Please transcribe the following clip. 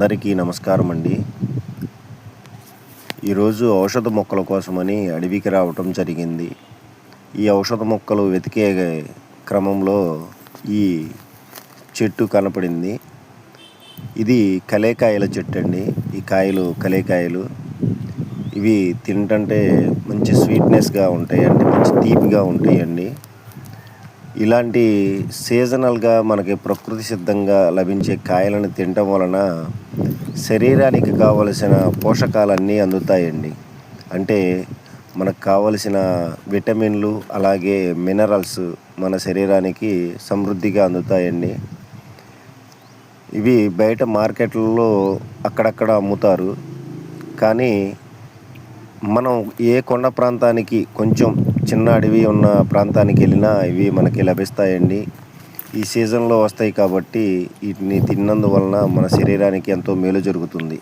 అందరికీ నమస్కారం అండి. ఈరోజు ఔషధ మొక్కల కోసమని అడవికి రావటం జరిగింది. ఈ ఔషధ మొక్కలు వెతికే క్రమంలో ఈ చెట్టు కనపడింది. ఇది కలేకాయల చెట్టు అండి. ఈ కాయలు కలేకాయలు. ఇవి తింటంటే మంచి స్వీట్నెస్గా ఉంటాయండి మంచి తీపిగా ఉంటాయండి. ఇలాంటి సీజనల్గా మనకి ప్రకృతి సిద్ధంగా లభించే కాయలను తినటం వలన శరీరానికి కావలసిన పోషకాలన్నీ అందుతాయండి. అంటే మనకు కావలసిన విటమిన్లు అలాగే మినరల్స్ మన శరీరానికి సమృద్ధిగా అందుతాయండి. ఇవి బయట మార్కెట్లలో అక్కడక్కడ అమ్ముతారు. కానీ మనం ఏ కొండ ప్రాంతానికి కొంచెం చిన్న అడవి ఉన్న ప్రాంతానికి వెళ్ళినా ఇవి మనకి లభిస్తాయండి. ఈ సీజన్లో వస్తాయి కాబట్టి వీటిని తిన్నందువలన మన శరీరానికి ఎంతో మేలు జరుగుతుంది.